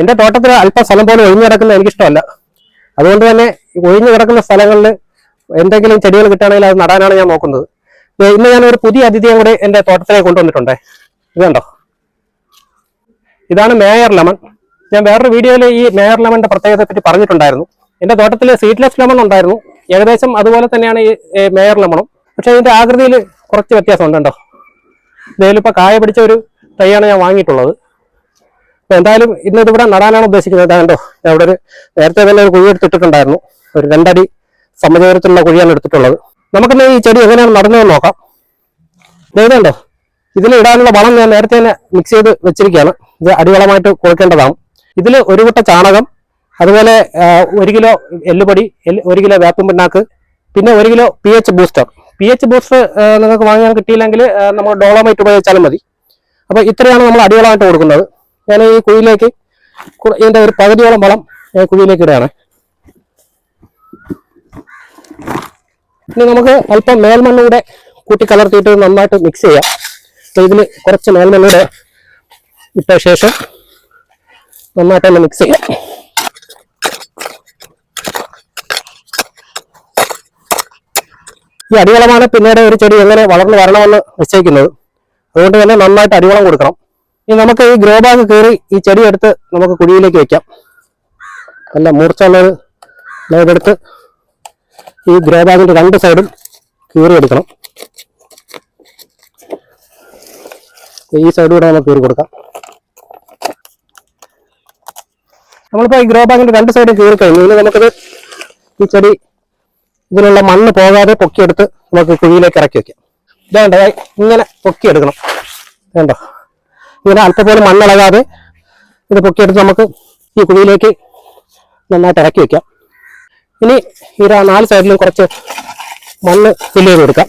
എന്റെ തോട്ടത്തിൽ അല്പം സ്ഥലം പോലും ഒഴിഞ്ഞു കിടക്കുന്നത് എനിക്കിഷ്ടമല്ല. അതുകൊണ്ട് തന്നെ ഒഴിഞ്ഞു കിടക്കുന്ന സ്ഥലങ്ങളിൽ എന്തെങ്കിലും ചെടികൾ കിട്ടുകയാണെങ്കിൽ അത് നടാനാണ് ഞാൻ നോക്കുന്നത്. ഇന്ന് ഞാൻ ഒരു പുതിയ അതിഥിയും കൂടെ എന്റെ തോട്ടത്തിലേക്ക് കൊണ്ടുവന്നിട്ടുണ്ട്. ഇതുണ്ടോ ഇതാണ് മേയർ ലെമൺ. ഞാൻ വേറൊരു വീഡിയോയിൽ ഈ മേയർ ലെമണിന്റെ പ്രത്യേകതയെ പറ്റി പറഞ്ഞിട്ടുണ്ടായിരുന്നു. എന്റെ തോട്ടത്തിൽ സീഡ്ലെസ് ലെമൺ ഉണ്ടായിരുന്നു. ഏകദേശം അതുപോലെ തന്നെയാണ് ഈ മേയർ ലെമണും. പക്ഷെ ഇതിന്റെ ആകൃതിയിൽ കുറച്ച് വ്യത്യാസമുണ്ട് കേട്ടോ ഇതിലിപ്പോ കായ പിടിച്ച ഒരു തൈയാണ് ഞാൻ വാങ്ങിയിട്ടുള്ളത്. അപ്പൊ എന്തായാലും ഇന്ന് ഇതിവിടെ നടാനാണ് ഉദ്ദേശിക്കുന്നത്. ഏതാണ്ടോ കണ്ടോ ഞാൻ അവിടെ ഒരു നേരത്തെ തന്നെ ഒരു കുഴി എടുത്തിട്ടുണ്ടായിരുന്നു ഒരു രണ്ടടി സമചോരത്തിലുള്ള കുഴിയാണ് എടുത്തിട്ടുള്ളത്. നമുക്കിന്ന് ഈ ചെടി എങ്ങനെയാണ് നടന്നതെന്ന് നോക്കാം. ഇതുണ്ടോ ഇതിൽ ഇടാനുള്ള വളം ഞാൻ നേരത്തെ തന്നെ മിക്സ് ചെയ്ത് വെച്ചിരിക്കുകയാണ്. ഇത് അടിവളമായിട്ട് കൊടുക്കേണ്ടതാണ്. ഇതിൽ ഒരു കുട്ട ചാണകം അതുപോലെ ഒരു കിലോ എല്ലുപൊടി എല്ല്- ഒരു കിലോ വേപ്പും പിണ്ണാക്ക് പിന്നെ ഒരു kilo P H booster P H booster നിങ്ങൾക്ക് വാങ്ങാൻ കിട്ടിയില്ലെങ്കിൽ നമ്മൾ ഡോളോമൈറ്റ് ഉപയോഗിച്ചാലും മതി. അപ്പോൾ ഇത്രയാണ് നമ്മൾ അടിവളമായിട്ട് കൊടുക്കുന്നത്. ഞാൻ ഈ കുഴിയിലേക്ക് ഇതിന്റെ ഒരു പകുതിയോളം വളം ഞാൻ കുഴിയിലേക്ക് ഇടുകയാണ്. ഇനി നമുക്ക് അല്പം മേൽമണ്ണൂടെ കൂട്ടി കലർത്തിയിട്ട് നന്നായിട്ട് മിക്സ് ചെയ്യാം. അപ്പൊ ഇതിൽ കുറച്ച് മേൽമണ്ണൂടെ ഇട്ട ശേഷം നന്നായിട്ടൊന്ന് മിക്സ് ചെയ്യാം. ഈ അടിവളമാണ് പിന്നീട് ഒരു ചെടി എങ്ങനെ വളർന്നു വരണമെന്ന് നിശ്ചയിക്കുന്നത്. അതുകൊണ്ട് തന്നെ നന്നായിട്ട് അടിവളം കൊടുക്കണം. ഇനി നമുക്ക് ഈ ഗ്രോ ബാഗ് കയറി ഈ ചെടി എടുത്ത് നമുക്ക് കുഴിയിലേക്ക് വെക്കാം. നല്ല മൂർച്ചയുള്ളൊരു ഇതെടുത്ത് ഈ ഗ്രോ ബാഗിന്റെ രണ്ട് സൈഡും കീറി എടുക്കണം. ഈ സൈഡ് കൂടെ നമുക്ക് കീറി കൊടുക്കാം. നമ്മളിപ്പോ ഈ ഗ്രോ ബാഗിന്റെ രണ്ട് സൈഡും കീറി കഴിഞ്ഞു. ഇനി നമുക്കിത് ഈ ചെടി ഇതിനുള്ള മണ്ണ് പോകാതെ പൊക്കിയെടുത്ത് നമുക്ക് കുഴിയിലേക്ക് ഇറക്കി വെക്കാം. ഇതേണ്ട ഇങ്ങനെ പൊക്കിയെടുക്കണം. വേണ്ടോ ഇങ്ങനെ അല്പം പോലും മണ്ണിളകാതെ ഇത് പൊക്കിയെടുത്ത് നമുക്ക് ഈ കുഴിയിലേക്ക് നന്നായിട്ട് ഇറക്കി വെക്കാം. ഇനി ഈ നാല് സൈഡിലും കുറച്ച് മണ്ണ് ഫില്ല് ചെയ്ത് കൊടുക്കാം.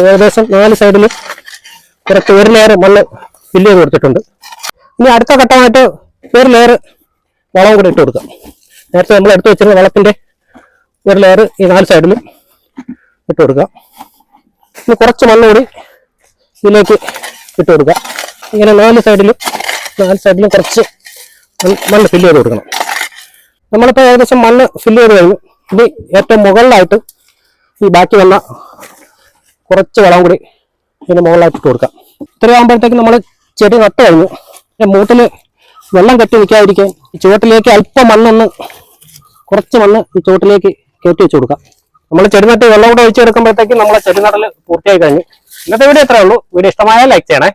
ഏകദേശം നാല് സൈഡിൽ കുറച്ച് ഒരു ലെയർ മണ്ണ് ഫില്ല് ചെയ്ത് കൊടുത്തിട്ടുണ്ട്. ഇനി അടുത്ത ഘട്ടമായിട്ട് ഒരു ലെയർ വളം കൂടി ഇട്ട് കൊടുക്കാം. നേരത്തെ നമ്മൾ എടുത്തു വെച്ചിരുന്ന വളത്തിന്റെ ഒരു ലെയർ ഈ നാല് സൈഡിലും ഇട്ട് കൊടുക്കാം. ഇനി കുറച്ച് മണ്ണ് കൂടി ഇതിലേക്ക് ഇട്ട് കൊടുക്കുക ഇങ്ങനെ നാല് സൈഡിലും നാല് സൈഡിലും കുറച്ച് മണ്ണ് ഫില്ല് ചെയ്ത് കൊടുക്കണം. നമ്മളിപ്പോൾ ഏകദേശം മണ്ണ് ഫില്ല് ചെയ്ത് കഴിഞ്ഞു. ഇനി ഏറ്റവും മുകളിലായിട്ട് ഈ ബാക്കി വന്ന കുറച്ച് വളം കൂടി ഇതിന് മുകളിലായിട്ട് ഇട്ട് കൊടുക്കാം. ഇത്രയാകുമ്പോഴത്തേക്ക് നമ്മൾ ചെടി നട്ട് കഴിഞ്ഞു. മൂട്ടിൽ വെള്ളം കെട്ടി നിൽക്കാതിരിക്കാൻ ചുവട്ടിലേക്ക് അല്പം മണ്ണൊന്ന് കുറച്ച് മണ്ണ് ഈ ചുവട്ടിലേക്ക് കയറ്റി വെച്ച് കൊടുക്കാം. നമ്മൾ ചെടി നട്ട് വെള്ളം കൂടെ ഒഴിച്ചെടുക്കുമ്പോഴത്തേക്ക് നമ്മളെ ചെടി നടൽ പൂർത്തിയായി കഴിഞ്ഞു. ഇന്നത്തെ വീഡിയോ ഇത്രേ ഉള്ളൂ. വീഡിയോ ഇഷ്ടമായാൽ ലൈക്ക് ചെയ്യണേ.